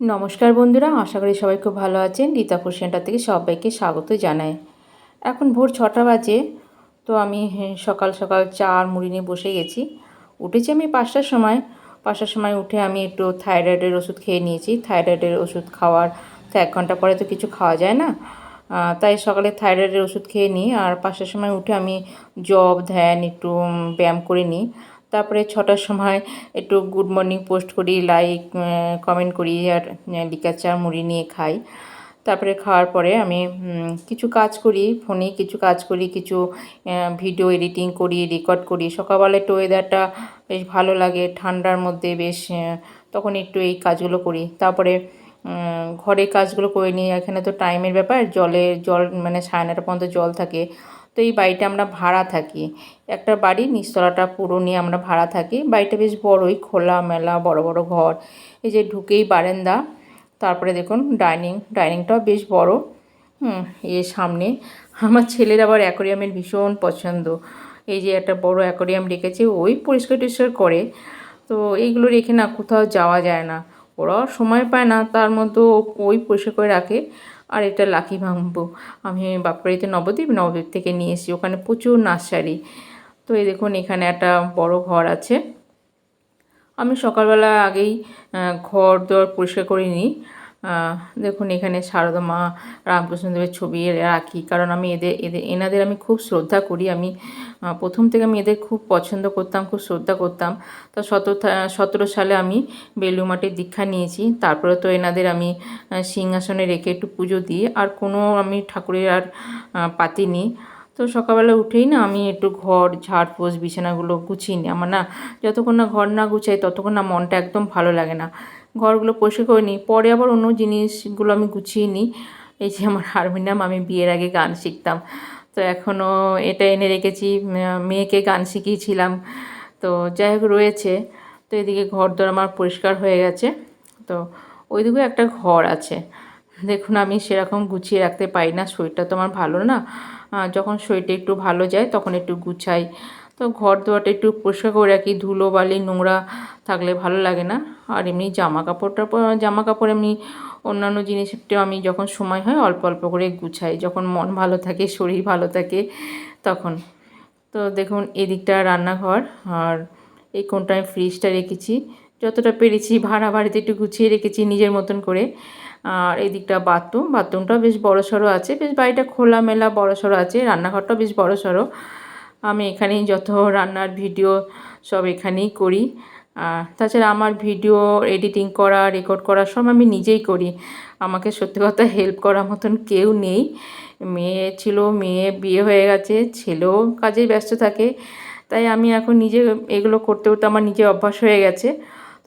নমস্কার বন্ধুরা, আশা করি সবাই খুব ভালো আছেন। রীতাপুর সেন্টার থেকে সবাইকে স্বাগত জানাই। এখন ভোর ছটা বাজে, তো আমি সকাল সকাল চা আর মুড়ি নিয়ে বসে গেছি। উঠেছি আমি পাঁচটার সময়। পাঁচটার সময় উঠে আমি একটু থাইরয়েডের ওষুধ খেয়ে নিয়েছি। থাইরয়েডের ওষুধ খাওয়ার তো এক ঘণ্টা পরে তো কিছু খাওয়া যায় না। তাই সকালে থাইরয়েডের ওষুধ খেয়ে নিই। আর পাঁচটার সময় উঠে আমি জব, ধ্যান, একটু ব্যায়াম করে নিই। তারপরে ছটার সময় একটু গুড মর্নিং পোস্ট করি লাইক কমেন্ট করি আর লিকার চা, মুড়ি নিয়ে খাই। তারপরে খাওয়ার পরে আমি কিছু কাজ করি, ফোনে কিছু কাজ করি, কিছু ভিডিও এডিটিং করি রেকর্ড করি। সকালবেলা একটু ওয়েদারটা বেশ ভালো লাগে, ঠান্ডার মধ্যে বেশ তখন একটু এই কাজগুলো করি। তারপরে ঘরের কাজগুলো করে নিই। এখানে তো টাইমের ব্যাপার, জলে জল মানে সাড়ে নটা পর্যন্ত জল থাকে। তো এই বাড়িটা আমরা ভাড়া থাকি। একটা বাড়ি, নিচতলাটা পুরো নিয়ে আমরা ভাড়া থাকি। বাড়িটা বেশ বড়ই, খোলা মেলা, বড় বড় ঘর। এই যে ঢুকেই বারান্দা। তারপরে দেখুন ডাইনিং ডাইনিংটাও বেশ বড়। হুম এর সামনে। আমার ছেলের আবার অ্যাকোরিয়ামের ভীষণ পছন্দ। এই যে একটা বড় অ্যাকোরিয়াম রেখেছে, ওই পরিষ্কার টরিষ্কার করে। তো এইগুলো রেখে না কোথাও যাওয়া যায় না। ওরাও সময় পায় না, তার মধ্যে ওই পরিষ্কার করে রাখে আর এটা লাকি ভাঙবো। আমি বাপড়িতে নবদ্বীপ নবদ্বীপ থেকে নিয়ে এসেছি, ওখানে প্রচুর নার্সারি। তো এই দেখুন, এখানে একটা বড় ঘর আছে। আমি সকালবেলা আগেই ঘর দর পরিষ্কার করে নিই। দেখুন এখানে সারদা মা রামকৃষ্ণদেবের ছবি রাখি। কারণ আমি এদের এদের এনাদের আমি খুব শ্রদ্ধা করি। আমি প্রথম থেকে আমি এদের খুব পছন্দ করতাম খুব শ্রদ্ধা করতাম। তো সতেরো সালে আমি বেলুমাটির দীক্ষা নিয়েছি। তারপরে তো এনাদের আমি সিংহাসনে রেখে একটু পুজো দিই। আর কোনো আমি ঠাকুরের আর আহ, পাতি নিই তো সকালবেলা উঠেই না আমি একটু ঘর ঝাড়পোছ বিছানাগুলো গুছিয়ে নিই। আমার না যতক্ষণ না ঘর না গুছাই ততক্ষণ না মনটা একদম ভালো লাগে না। ঘরগুলো পরিষ্কার করে নিই। পরে আবার অন্য জিনিসগুলো আমি গুছিয়ে নিই। এই যে আমার হারমোনিয়াম আমি বিয়ের আগে গান শিখতাম। তো এখনও এটা এনে রেখেছি। মেয়েকে গান শিখিয়েছিলাম। তো যাই হোক রয়েছে। তো এদিকে ঘর দর আমার পরিষ্কার হয়ে গেছে। তো ওইদিকেও একটা ঘর আছে। দেখুন আমি সেরকম গুছিয়ে রাখতে পারি না। শরীরটা তো আমার ভালো না। যখন শরীরটা একটু ভালো যায় তখন একটু গুছাই। তো ঘর দোয়ারটা একটু পরিষ্কার করে রাখি, ধুলো বালি, নোংরা থাকলে ভালো লাগে না। আর এমনি জামা কাপড়টা জামা কাপড় এমনি অন্যান্য জিনিসটাও আমি যখন সময় হয় অল্প অল্প করে গুছাই। যখন মন ভালো থাকে, শরীর ভালো থাকে তখন। তো দেখুন, এদিকটা রান্নাঘর আর এই কোনটা আমি ফ্রিজটা রেখেছি। যতটা পেরেছি ভাড়া বাড়িতে একটু গুছিয়ে রেখেছি নিজের মতন করে। আর এদিকটা বাথরুম। বাথরুমটাও বেশ বড় সড়ো আছে, বেশ বাড়িটা খোলামেলা বড় সড়ো আছে রান্নাঘরটাও বেশ বড় সড়ো। আমি এখানেই যত রান্নার ভিডিও সব এখানেই করি। তাছাড়া আমার ভিডিও এডিটিং করা, রেকর্ড করা সব আমি নিজেই করি। আমাকে সত্যি কথা হেল্প করার মতন কেউ নেই। মেয়ে ছিল, মেয়ে বিয়ে হয়ে গেছে, ছেলেও কাজে ব্যস্ত থাকে। তাই আমি এখন নিজে এগুলো করতে করতে আমার নিজে অভ্যাস হয়ে গেছে।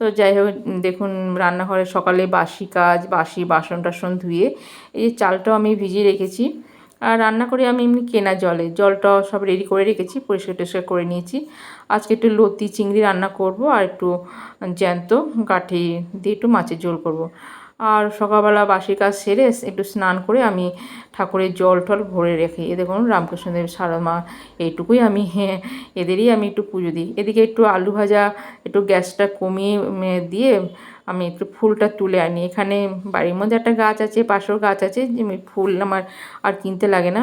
তো যাই হোক দেখুন রান্নাঘরে সকালে বাসি কাজ, বাসি বাসন টাসন ধুয়ে এই যে চালটাও আমি ভিজিয়ে রেখেছি আর রান্না করে আমি এমনি কেনা জলে জলটা সব রেডি করে রেখেছি পরিষ্কার টরিষ্কার করে নিয়েছি আজকে একটু লতি, চিংড়ি রান্না করব আর একটু জ্যান্ত কাঠি দিয়ে একটু মাছের ঝোল করব। আর সকালবেলা বাসি কাজ সেরে একটু স্নান করে আমি ঠাকুরের জল টল ভরে রেখে, এ দেখুন রামকৃষ্ণদেব সারমা এইটুকুই আমি হ্যাঁ এদেরই আমি একটু পুজো দিই। এদিকে একটু আলু ভাজা, একটু গ্যাসটা কমিয়ে দিয়ে আমি একটু ফুলটা তুলে আনি। এখানে বাড়ির মধ্যে একটা গাছ আছে, পাশেও গাছ আছে, যে ফুল আমার আর কিনতে লাগে না।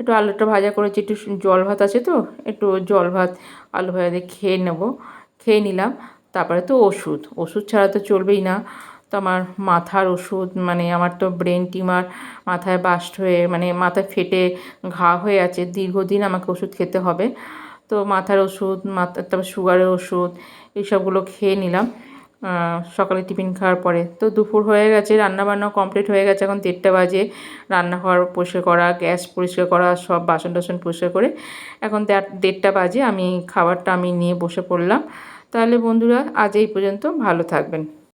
একটু আলুটা ভাজা করেছি, একটু জল ভাত আছে তো, একটু জল ভাত, আলু ভাজা দিয়ে খেয়ে নেব। খেয়ে নিলাম, তারপরে তো ওষুধ। ওষুধ ছাড়া তো চলবেই না। তো আমার মাথার ওষুধ মানে আমার তো ব্রেন টিমার মাথায় বাস্ট হয়ে মানে মাথায় ফেটে ঘা হয়ে আছে, দীর্ঘদিন আমাকে ওষুধ খেতে হবে। তো মাথার ওষুধ, মাথা, তারপর সুগারের ওষুধ, এইসবগুলো খেয়ে নিলাম। সকালে টিফিন খাওয়ার পরে। তো দুপুর হয়ে গেছে, রান্নাবান্না কমপ্লিট হয়ে গেছে, এখন দেড়টা বাজে। রান্নাঘর পরিষ্কার করা গ্যাস পরিষ্কার করা, সব বাসন টাসন পরিষ্কার করে এখন দেড়- দেড়টা বাজে, আমি খাবারটা আমি নিয়ে বসে পড়লাম। তাহলে বন্ধুরা, আজ এই পর্যন্ত ভালো থাকবেন।